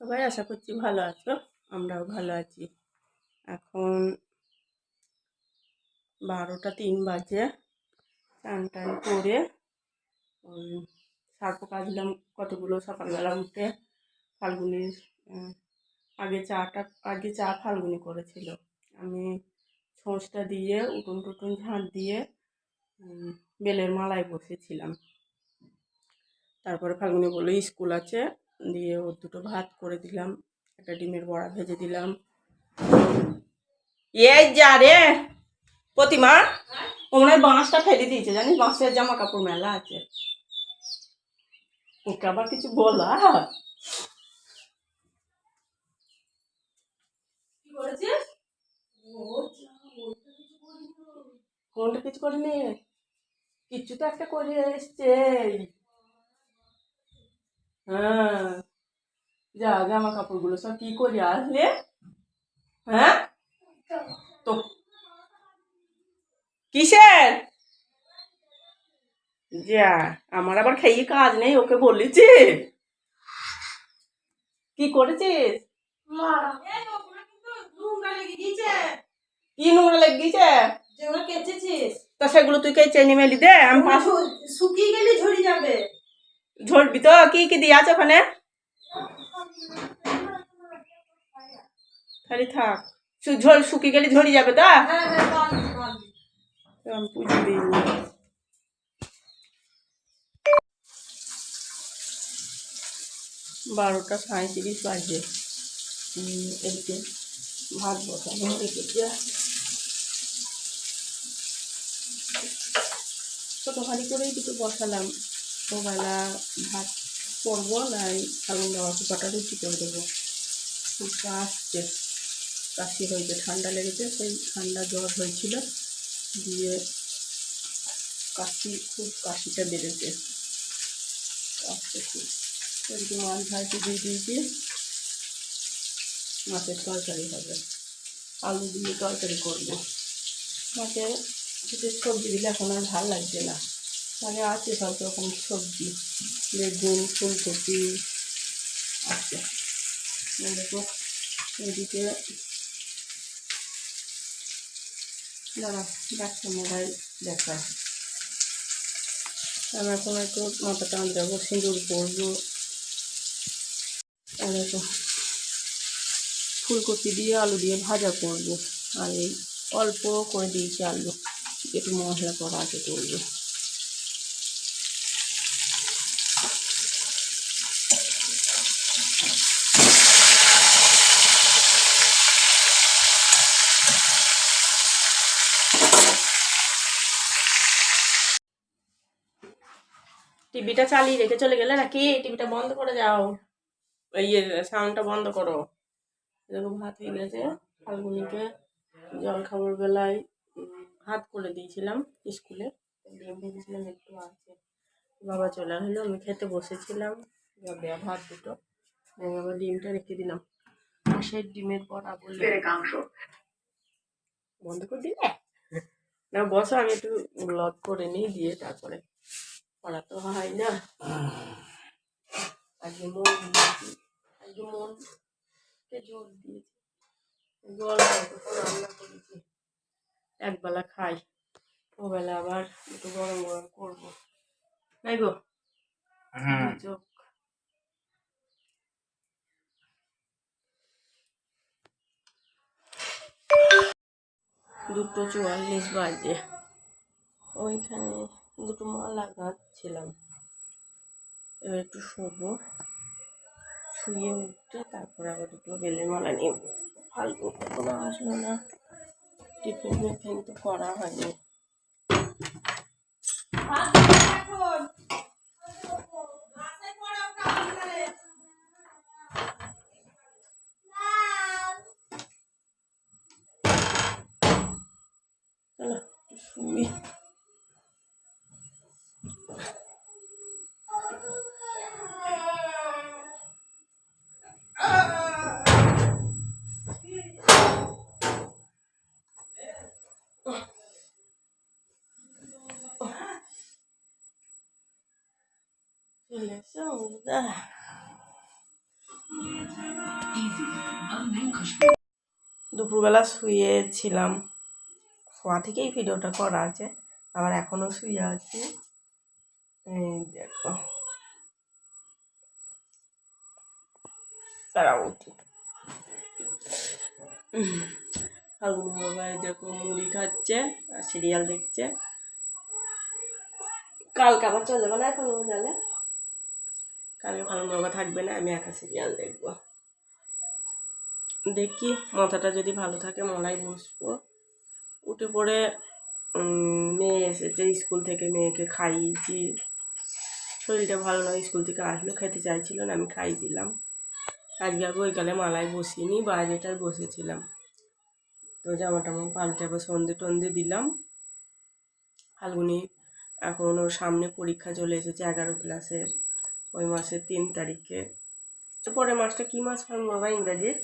সবাই আশা করছি ভালো আছো, আমরাও ভালো আছি। এখন বারোটা তিন বাজে, চান টান করে ওই সার্প কাজলাম কতগুলো সকালবেলা উঠে ফাল্গুনির আগে চাটা, আগে চা ফাল্গুনি করেছিল। আমি ছোঁচটা দিয়ে, উঠোন টুটুন ঝাঁট দিয়ে বেলের মালায় বসেছিলাম। তারপরে ফাল্গুনি বলল, স্কুল আছে দিয়ে ওর দুটো ভাত করে দিলাম, একটা ডিমের বড়া ভেজে দিলাম। এই যা রে, প্রতিমা মনে হয় বাঁশটা ফেলে দিয়েছে, জানিস? বাঁশের জামা কাপড় মেলা আছে। ওকে আবার কিছু বলা কোনটা কিছু করিনি? কিচ্ছু তো একটা করে এসছে। হ্যাঁ। যা জামা কাপড়গুলো সব কি করে? আসলে হ্যাঁ? তো কিসের? যা আমার আবার খেয়ে কাজ নেই ওকে বলেছি। কি করেছিস? কি নোংরা লেগে গেছে যেগুলো কেচেছিস। তা সেগুলো তুই কে চেনি মেলি দে আমি শুকিয়ে গেলে ঝরে যাবে। ঝরবি তো? কি কি দিয়ে আছে ওখানে? থাক। ঝর শুকিয়ে গেলে ঝরি যাবে তা? হ্যাঁ হ্যাঁ পুজো দিইনি বারোটা সাঁত্রিশ বাজে। এদিকে ভাত বসানো রেখেছি ছোটোখানি করেই দুটো বসালাম। ওবেলা ভাত করব নাই আলু দেওয়া কটা রুটি করে দেবো। খুব আসছে কাশি হয়েছে, ঠান্ডা লেগেছে, সেই ঠান্ডা জ্বর হয়েছিল। দিয়ে কাশি, খুব কাশিটা বেড়েছে। আসছে খুব। এদিকে মাছ ভাজি দিয়ে দিয়েছি। মাছের তরকারি হবে। আলু দিয়ে তরকারি করব। মাকে কিছু সবজি দিলে এখন আর ভালো লাগছে না। মানে আছে সব রকম সবজি বেগুন ফুলকপি, আছে। দেখো এদিকে দাঁড়া দেখো মোবাইল দেখায়। আমি এখন একটু মাথা টান দেবো সিঁদুর পরবো। দেখো, ফুলকপি দিয়ে আলু দিয়ে ভাজা করব। আর এই অল্প করে দিয়েছি আলু, একটু মশলা করা আছে তুলবো টিভিটা চালিয়ে রেখে চলে গেলে নাকি টিভিটা বন্ধ করে যাও এই সাউন্ডটা বন্ধ করো। দেখো ভাত হয়ে গেছে। ফাল্গুনিকে জল খাবার বেলায় ভাত করে দিয়েছিলাম স্কুলে। ডিম ভেজেছিলাম একটু আছে। বাবা চলে হলো আমি খেতে বসেছিলাম। দেয়া ভাত দুটো। আবার ডিমটা রেখে দিলাম। পাশের ডিমের বড়া বললে বন্ধ করে দিলে? না বসো আমি একটু ব্লগ করে নিই দিয়ে তারপরে পড়া তো হয় না আজকে মন আজকে মনকে জোর দিয়েছি জল রান্না করেছি একবেলা খাই ওবেলা আবার একটু গরম গরম করব। তাই গো? চোখ। দুটো চুয়াল্লিশ বাজে। ওইখানে দুটো মালা গাঁথছিলাম এবার একটু শোবো, শুয়ে উঠে তারপরে আবার দুটো বেলের মালা নিয়ে ফালতু কোনো আসলো না টিফিন মিফিন তো করা হয়নি। দুপুরবেলা শুয়েছিলাম। শোয়া থেকেই ভিডিওটা করা আছে। আবার এখনও শুয়ে আছি। দেখো। তারাও উঠি। ফাল্গুন মোবাইল দেখো মুড়ি খাচ্ছে আর সিরিয়াল দেখছে। কালকে আবার চলে যাবে না এখন জানে কালকে ফাল্গুন বাবা থাকবে না, আমি একা সিরিয়াল দেখব। দেখি, মাথাটা যদি ভালো থাকে মলাই বসবো। উঠে পড়ে মেয়ে এসেছে স্কুল থেকে, মেয়েকে খাইয়েছি। শরীরটা ভালো নয় স্কুল থেকে আসলো, খেতে চাইছিল না, আমি খাইয়ে দিলাম। আজকে আর বইকালে মালায় বসিনি, বাইরেটায় বসেছিলাম। তো জামা টামা পাল্টে আবার সন্ধে টন্ধে দিলাম। ফাল্গুনি এখন ওর সামনে পরীক্ষা চলে এসেছে এগারো ক্লাসের ওই মাসের তিন তারিখে। তো পরের মাসটা কী মাস হয় বাবা ইংরাজির?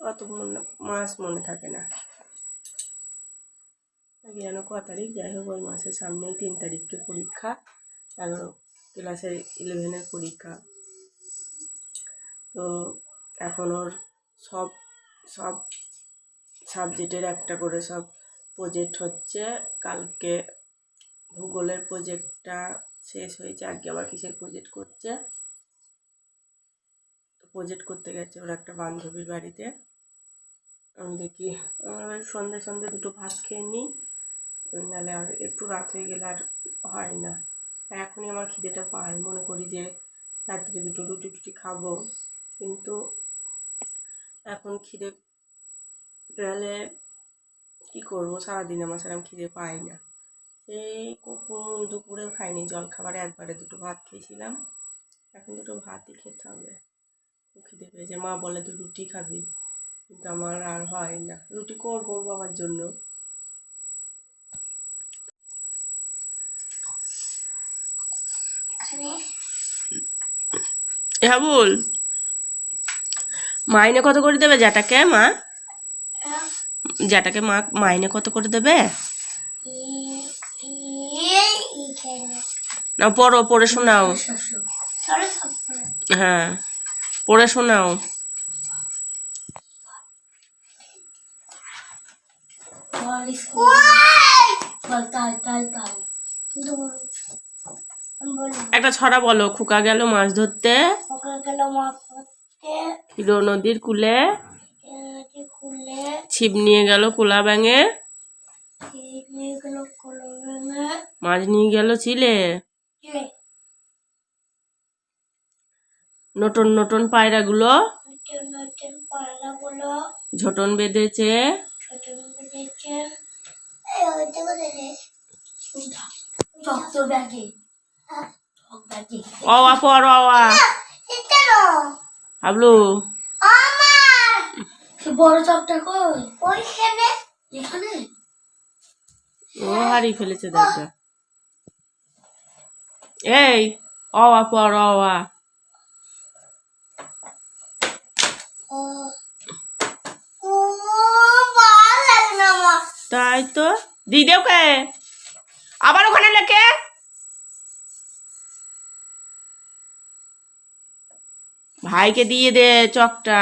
অত মনে মাস মনে থাকে না। যেন ক তারিখ? যাই হোক, ওই মাসের সামনেই তিন তারিখকে পরীক্ষা। এগারো ক্লাসের ইলেভেনের পরীক্ষা। তো এখন ওর সব সব সাবজেক্টের একটা করে সব প্রজেক্ট হচ্ছে। কালকে ভূগোলের প্রজেক্টটা শেষ হয়েছে আজকে আবার কিসের প্রজেক্ট করছে? প্রজেক্ট করতে গেছে ওর একটা বান্ধবীর বাড়িতে। আমি দেখি সন্ধ্যে সন্ধ্যে দুটো ভাত খেয়ে নিই। নাহলে আর একটু রাত হয়ে গেলে আর হয় না। এখনই আমার খিদেটা পায়, মনে করি যে রাত্রে দুটো রুটি টুটি খাব। কিন্তু এখন খিদে পেলে কী করব? সারাদিন আমার সেরকম খিদে পাই না। এই কখন দুপুরেও খাইনি জল খাবারে একবারে দুটো ভাত খেয়েছিলাম। এখন দুটো ভাতই খেতে হবে। খিদে পেয়েছে। মা বলে তুই রুটি খাবি কিন্তু আমার আর হয় না। রুটি করব বাবার জন্য। হ্যাঁ বল মাইনে কত করে দেবে জ্যাটাকে মা? জ্যাটাকে মা মাইনে কত করে দেবে? না পড়ো পড়ে শোনাও। হ্যাঁ পড়ে শোনাও। একটা ছড়া বলো খুকা গেল মাছ ধরতে। হিরো নদীর কূলে। ছিপ নিয়ে গেল কোলা ব্যাঙে। মাছ নিয়ে গেল চিলে। নতুন নতুন পায়রাগুলো। ঝোটন বেঁধেছে। অওয়া পর অওয়া হাবলু। বড় চপটা কই? ওইখানে। এখানে? ও হারিয়ে ফেলেছে দেখা। এই অওয়া পর অওয়া তাই তো দিদি ওকে আবার ওখানে লেখে ভাইকে দিয়ে দে চকটা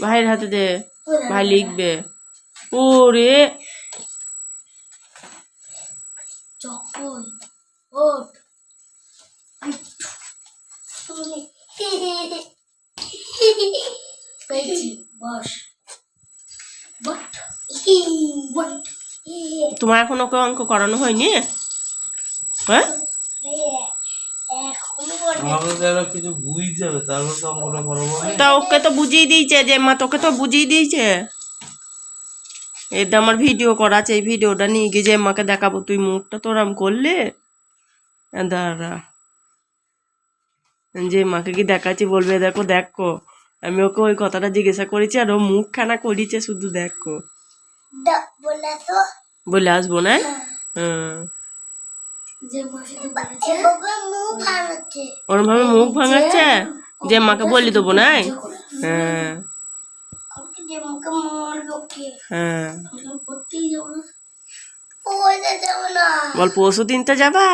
ভাইয়ের হাতে দে ভাই লিখবে ওরে চক কই ওট পেয়েছি বস। বট। বট। তোমার এখন ওকে অঙ্ক করানো হয়নি? হ্যাঁ। তা ওকে তো বুঝিয়ে দিয়েছে যে মা তোকে তো বুঝিয়ে দিয়েছে। এটা আমার ভিডিও করা আছে এই ভিডিওটা নিয়ে গিয়ে যে মাকে দেখাবো তুই মুখটা তো ওরম করলে? দাঁড়া। যে মাকে কি দেখাচ্ছি বলবে দেখো দেখো। আমি ওকে ওই কথাটা জিজ্ঞাসা করেছি আর ও মুখ মুখখানা করিছে শুধু দেখো। বলে আসব না? হ্যাঁ। ওরম ভাবে মুখ ভাঙাচ্ছে। যে মাকে বলি দেবো নাই? হ্যাঁ। হ্যাঁ। বল পরশু দিন তো যাবা?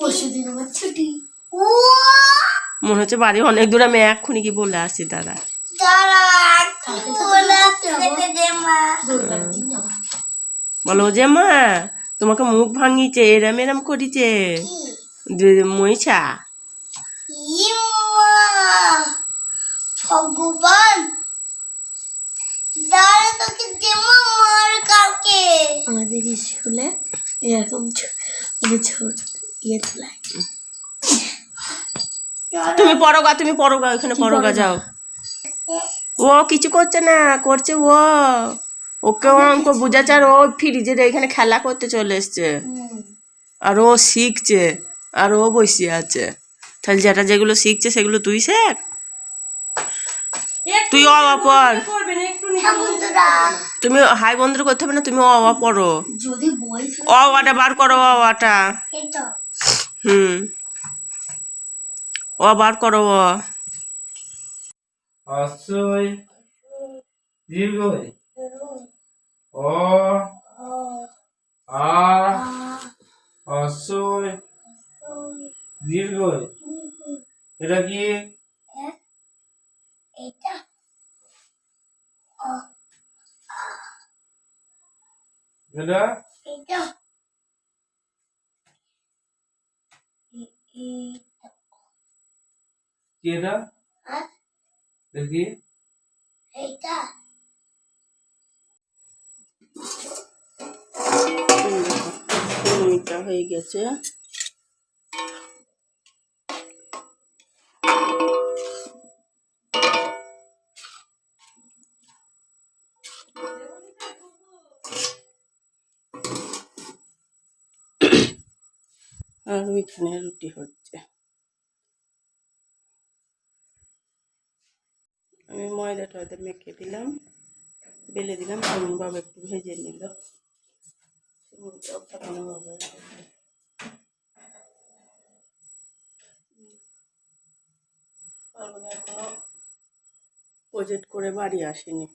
পরশু দিন আমার ছুটি। ও মনে হচ্ছে বাড়ি অনেক দূরে আমি এক্ষুনি কি বলে আসছি দাদা বলে যে মা তোমাকে মুখ ভাঙিছে এরম এরম করিছে? যে- মহিষা। ভগবান! আমাদের স্কুলে এরকম মানে ইয়ে তোলায় তুমি পরগা তুমি পরগা ওখানে পরগা যাও। ও কিছু করছে না করছে ও। ওকে অঙ্ক বুঝাচ্ছে আর ও ফ্রিজের এখানে খেলা করতে চলে এসছে। আর ও শিখছে আর ও বসে আছে। তাহলে যেটা যেগুলো শিখছে সেগুলো তুই শেখ। তুই অ আ তুমি হাই বন্ধুর করতে হবে না তুমি অ পড়ো। যদি বই অ আটা বার করো অ আটা হুম। ও বার করো অ। অশ্বই দীর্ঘই। অ আ অশ্বই দীর্ঘই। এটা কি এটা এটা কি এটা দেখি এটা মিনিটটা হয়ে গেছে। ওইখানে রুটি হচ্ছে। আমি ময়দা টয়দা মেখে দিলাম, বেলে দিলাম তখন বাবা একটু ভেজে নিল। প্রজেক্ট করে বাড়ি আসেনি।